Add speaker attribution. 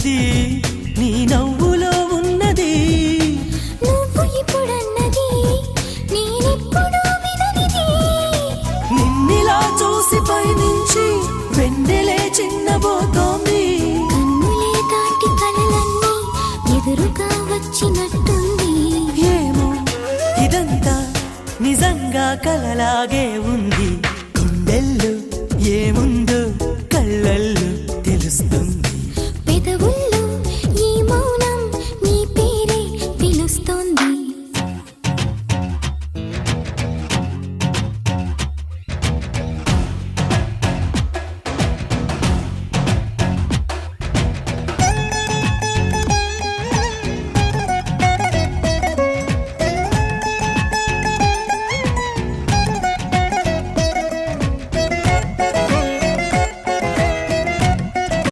Speaker 1: ఉంది నీ నవ్వులో ఉన్నది.
Speaker 2: నువ్వు ఇప్పుడన్నది నేనెప్పుడు
Speaker 1: నిన్నిలా చూసి పైనుంచి వెన్నెలే చిన్నబోతోంది.
Speaker 2: కన్నులే దాటి కలలన్నీ ఎదురుగా వచ్చినట్టుంది.
Speaker 1: ఏమో ఇదంతా నిజంగా కలలాగే ఉంది.